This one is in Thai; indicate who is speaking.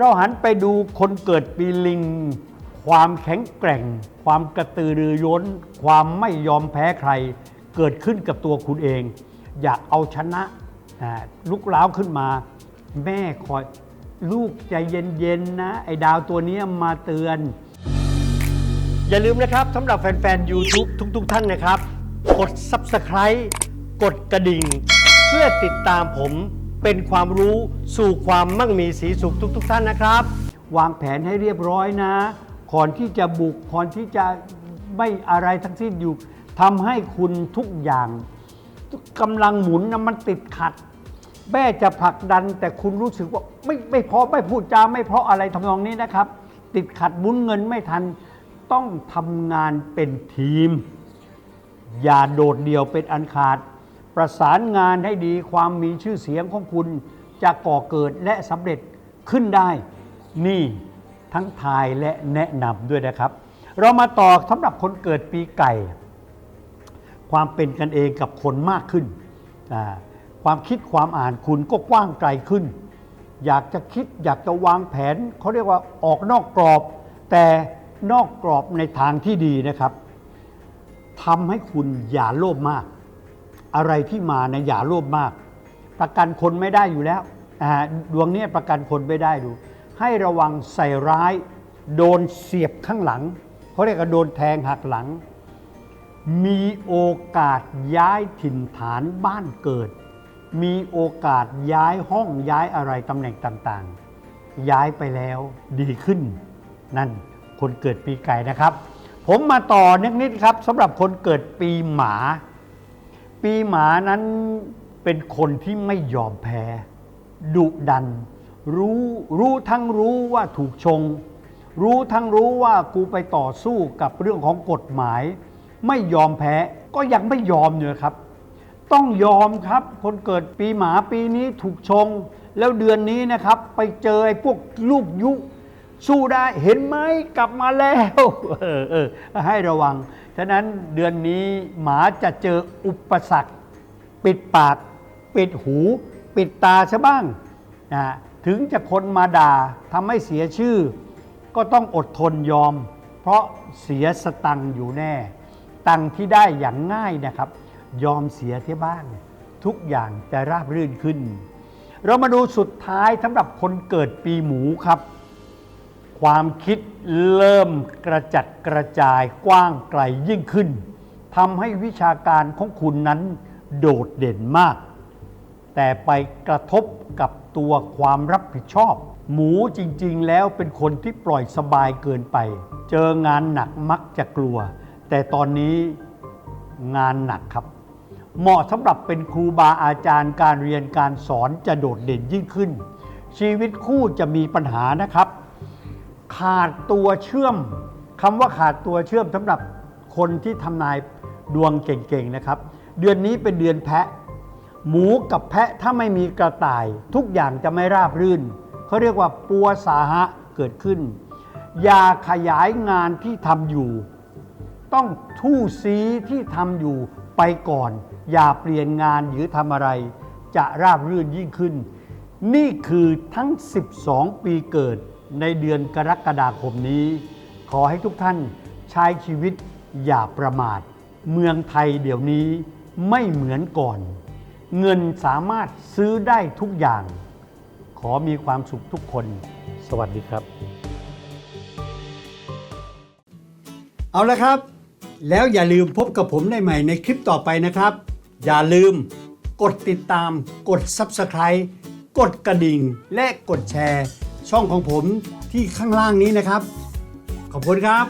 Speaker 1: เราหันไปดูคนเกิดปีลิง ความแข็งแกร่ง ความกระตือรือร้น ความไม่ยอมแพ้ใคร เกิดขึ้นกับตัวคุณเอง อยากเอาชนะลุกล้าวขึ้นมา แม่คอยลูกใจเย็นๆนะ ไอ้ดาวตัวนี้มาเตือน
Speaker 2: อย่าลืมนะครับสำหรับแฟนๆ YouTube ทุกๆ ท่านนะครับ กด Subscribe กดกระดิ่ง เพื่อติดตามผม เป็นความรู้สู่ความมั่งมีสีสุขทุกๆท่านนะครับ
Speaker 1: วางแผนให้เรียบร้อยนะก่อนที่จะบุกก่อนที่จะไม่อะไรทั้งสิ้นอยู่ทำให้คุณทุกอย่างกำลังหมุนนะมันติดขัด แม่จะผลักดัน แต่คุณรู้สึกว่าไม่ไม่พอไม่พูดจาไม่เพราะอะไรทำนองนี้นะครับ ติดขัดหมุนเงินไม่ทันต้องทำงานเป็นทีม อย่าโดดเดี่ยวเป็นอันขาด ประสานงานให้ดีความมีชื่อเสียงของคุณจะก่อเกิดและสำเร็จขึ้นได้ นี่ทั้งทายและแนะนำด้วยนะครับ เรามาต่อสำหรับคนเกิดปีไก่ ความเป็นกันเองกับคนมากขึ้น ความคิดความอ่านคุณก็กว้างไกลขึ้น อยากจะคิดอยากจะวางแผนเขาเรียกว่าออกนอกกรอบ แต่นอกกรอบในทางที่ดีนะครับทำให้คุณอย่าโลภมาก อะไรที่มานะอย่าโลภมาก ประกันคนไม่ได้อยู่แล้วดวงนี้ประกันคนไม่ได้ดู ให้ระวังใส่ร้าย โดนเสียบข้างหลังเขาเรียกว่าโดนแทงหักหลัง มีโอกาสย้ายถิ่นฐานบ้านเกิด มีโอกาสย้ายห้องย้ายอะไรตำแหน่งต่างๆ ย้ายไปแล้วดีขึ้น นั่นคนเกิดปีไก่นะครับ ผมมาต่อนิดๆครับสำหรับคนเกิดปีหมา ปีหมานั้นเป็นคนที่ไม่ยอมแพ้ดุดัน รู้รู้ทั้งรู้ว่าถูกชง รู้ทั้งรู้ว่ากูไปต่อสู้กับเรื่องของกฎหมาย ไม่ยอมแพ้ก็ยังไม่ยอมเนี่ยครับ ต้องยอมครับ คนเกิดปีหมาปีนี้ถูกชง แล้วเดือนนี้นะครับ ไปเจอไอ้พวกลูกยุ สู้ได้เห็นไหมกลับมาแล้วเออเออให้ระวัง ฉะนั้นเดือนนี้หมาจะเจออุปสรรค ปิดปาก ปิดหู ปิดตาซะบ้างนะถึงจะคนมาด่าทำให้เสียชื่อ ก็ต้องอดทนยอม เพราะเสียสตังอยู่แน่ ตังที่ได้อย่างง่ายนะครับ ยอมเสียที่บ้าง ทุกอย่างจะราบรื่นขึ้น เรามาดูสุดท้ายสำหรับคนเกิดปีหมูครับ ความคิดเริ่มกระจัดกระจายกว้างไกลยิ่งขึ้นทำให้วิชาการของคุณนั้นโดดเด่นมาก แต่ไปกระทบกับตัวความรับผิดชอบ หมูจริงๆ แล้วเป็นคนที่ปล่อยสบายเกินไป เจองานหนักมักจะกลัว แต่ตอนนี้งานหนักครับ เหมาะสำหรับเป็นครูบาอาจารย์การเรียนการสอนจะโดดเด่นยิ่งขึ้น ชีวิตคู่จะมีปัญหานะครับ ขาดตัวเชื่อมคำว่าขาดตัวเชื่อมสำหรับคนที่ทำนายดวงเก่งๆนะครับ เดือนนี้เป็นเดือนแพะ หมูกับแพะถ้าไม่มีกระต่าย ทุกอย่างจะไม่ราบรื่นเขาเรียกว่าปัวสาหะเกิดขึ้น อย่าขยายงานที่ทำอยู่ ต้องทู่ซีที่ทำอยู่ไปก่อน อย่าเปลี่ยนงานหรือทำอะไร จะราบรื่นยิ่งขึ้น นี่คือทั้ง 12 ปีเกิด ในเดือนกรกฎาคมนี้ ขอให้ทุกท่านใช้ชีวิตอย่าประมาท เมืองไทยเดี๋ยวนี้ไม่เหมือนก่อน เงินสามารถซื้อได้ทุกอย่าง ขอมีความสุขทุกคน สวัสดีครับ เอาละครับ แล้วอย่าลืมพบกับผมได้ใหม่ในคลิปต่อไปนะครับ อย่าลืมกดติดตาม กด Subscribe กดกระดิ่ง และกดแชร์ ช่องของผมที่ข้างล่างนี้นะครับ ขอบคุณครับ